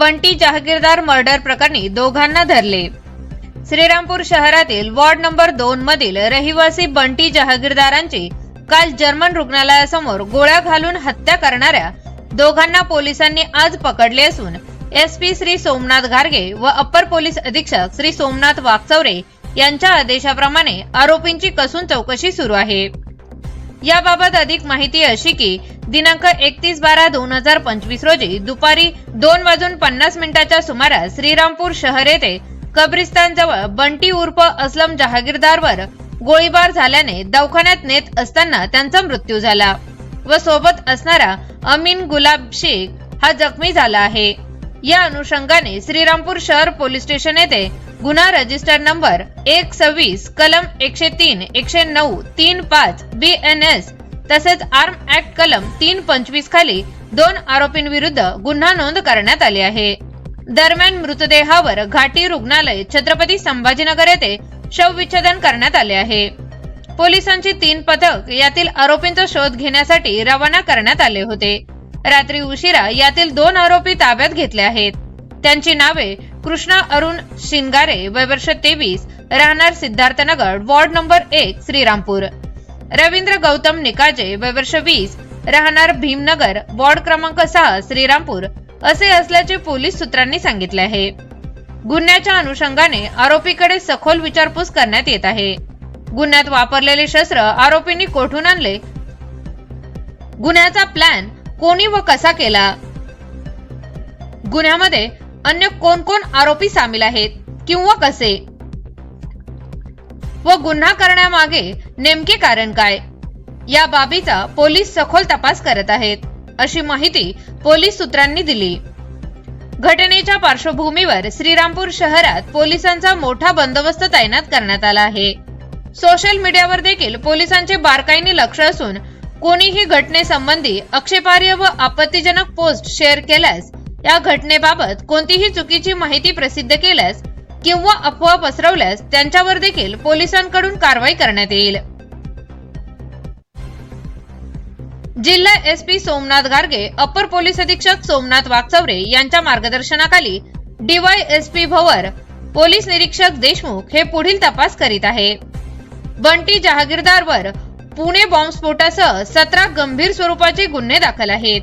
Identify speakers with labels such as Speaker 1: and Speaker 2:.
Speaker 1: Bunty Jahagirdar murder प्रकरणी दोघांना धरले. श्रीरामपूर शहरातील वॉर्ड नंबर दोन मधील रहिवासी बंटी जहागीरदारांची काल जर्मन रुग्णालयासमोर गोळ्या घालून हत्या करणाऱ्या दोघांना पोलिसांनी आज पकडले असून एस पी श्री सोमनाथ घारगे व अप्पर पोलीस अधीक्षक श्री सोमनाथ वाकचौरे यांच्या आदेशाप्रमाणे आरोपींची कसून चौकशी सुरू आहे. याबाबत अधिक माहिती अशी की दिनांक एकतीस बारा दोन हजार पंचवीस रोजी दुपारी दोन वाजून पन्नास मिनिटाच्या सुमारास श्रीरामपूर शहर येथे कब्रिस्तान जवळ बंटी उर्फ असलम जहागीरदारवर गोळीबार झाल्याने दवाखान्यात नेत असताना त्यांचा मृत्यू झाला व सोबत असणारा अमीन गुलाब शेख हा जखमी झाला आहे. या अनुषंगाने श्रीरामपूर शहर पोलीस स्टेशन येथे गुन्हा रजिस्टर नंबर एक सव्वीस कलम एकशे तीन एकशे नऊ तीन पाच बी एन एस तसेच आर्म ऍक्ट कलम तीन पंचवीस खाली दोन आरोपींविरुद्ध गुन्हा नोंद करण्यात आली आहे. दरम्यान मृतदेहावर घाटी रुग्णालय छत्रपती संभाजीनगर येथे शवविच्छेदन करण्यात आले आहे. पोलिसांची तीन पथक यातील आरोपींचा शोध घेण्यासाठी रवाना करण्यात आले होते. रात्री उशिरा यातील दोन आरोपी ताब्यात घेतले आहेत. त्यांची नावे कृष्णा अरुण शिंगारे वय वर्ष तेवीस राहणार सिद्धार्थनगर वॉर्ड नंबर एक श्रीरामपूर. रवींद्र गौतम निकाजे वय वर्ष वीस. राहणार भीमनगर वॉर्ड क्रमांक सहा श्रीरामपूर. असे असल्याचे पोलीस सूत्रांनी सांगितले आहे. गुन्ह्याच्या अनुषंगाने आरोपीकडे सखोल विचारपूस करण्यात येत आहे. गुन्ह्यात वापरलेले शस्त्र आरोपींनी कोठून आणले? गुन्ह्याचा प्लॅन कोणी व कसा केला? गुन्ह्यामध्ये अन्य कोण कोण आरोपी सामील आहेत किंवा कसे? व गुन्हा करण्यामागे नेमके कारण काय? या बाबीचा पोलीस सखोल तपास करत आहेत अशी माहिती पोलीस सूत्रांनी दिली. घटनेच्या पार्श्वभूमीवर श्रीरामपूर शहरात पोलिसांचा मोठा बंदोबस्त तैनात करण्यात आला आहे. सोशल मीडियावर देखील पोलिसांचे बारकाईने लक्ष असून कोणीही घटनेसंबंधी आक्षेपार्ह व आपत्तीजनक पोस्ट शेअर केल्यास या घटनेबाबत कोणतीही चुकीची माहिती प्रसिद्ध केल्यास किंवा अफवा पसरवल्यास त्यांच्यावर देखील पोलिसांकडून कारवाई करण्यात येईल. जिल्हा S P Somnath Garge upper police अधीक्षक सोमनाथ वाकचौरे यांच्या मार्गदर्शनाखाली DY S P Bhavar police निरीक्षक देशमुख हे पुढील तपास करीत आहे. बंटी जहागीरदारवर पुणे बॉम्बस्फोटासह सतरा गंभीर स्वरूपाचे गुन्हे दाखल आहेत.